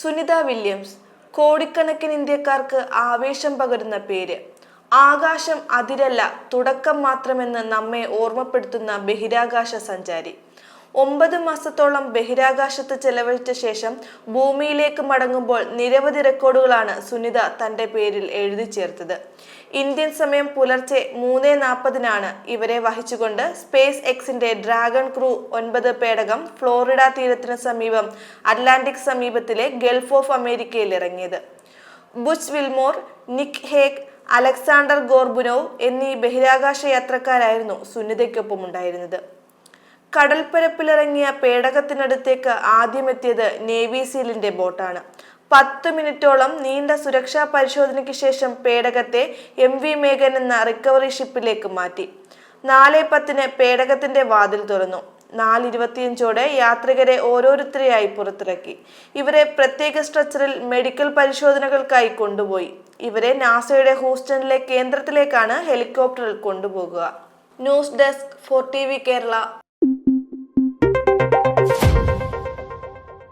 Sunitha Williams കോടിക്കണക്കിന് ഇന്ത്യക്കാർക്ക് ആവേശം പകരുന്ന പേര്. ആകാശം അതിരല്ല തുടക്കം മാത്രമെന്ന് നമ്മെ ഓർമ്മപ്പെടുത്തുന്ന ബഹിരാകാശ സഞ്ചാരി. ഒമ്പത് മാസത്തോളം ബഹിരാകാശത്ത് ചെലവഴിച്ച ശേഷം ഭൂമിയിലേക്ക് മടങ്ങുമ്പോൾ നിരവധി റെക്കോർഡുകളാണ് സുനിത തന്റെ പേരിൽ എഴുതി ചേർത്തത്. ഇന്ത്യൻ സമയം പുലർച്ചെ മൂന്ന് നാൽപ്പതിനാണ് ഇവരെ വഹിച്ചുകൊണ്ട് സ്പേസ് എക്സിന്റെ ഡ്രാഗൺ ക്രൂ ഒൻപത് പേടകം ഫ്ലോറിഡ തീരത്തിന് സമീപം അറ്റ്ലാന്റിക് സമീപത്തിലെ ഗൾഫ് ഓഫ് അമേരിക്കയിൽ ഇറങ്ങിയത്. Butch Wilmore Nick Hague Aleksandr Gorbunov എന്നീ ബഹിരാകാശ യാത്രക്കാരായിരുന്നു സുനിതയ്ക്കൊപ്പം ഉണ്ടായിരുന്നത്. കടൽപ്പരപ്പിലിറങ്ങിയ പേടകത്തിനടുത്തേക്ക് ആദ്യമെത്തിയത് നേവി സീലിന്റെ ബോട്ടാണ്. പത്ത് മിനിറ്റോളം നീണ്ട സുരക്ഷാ പരിശോധനയ്ക്ക് ശേഷം പേടകത്തെ എം വി മേഘൻ എന്ന റിക്കവറി ഷിപ്പിലേക്ക് മാറ്റി. നാല് പത്തിന് പേടകത്തിന്റെ വാതിൽ തുറന്നു. നാലിരുപത്തിയഞ്ചോടെ യാത്രികരെ ഓരോരുത്തരെയായി പുറത്തിറക്കി. ഇവരെ പ്രത്യേക സ്ട്രക്ചറിൽ മെഡിക്കൽ പരിശോധനകൾക്കായി കൊണ്ടുപോയി. ഇവരെ നാസയുടെ ഹൂസ്റ്റണിലെ കേന്ദ്രത്തിലേക്കാണ് ഹെലികോപ്റ്ററിൽ കൊണ്ടുപോകുക. News desk for T Kerala.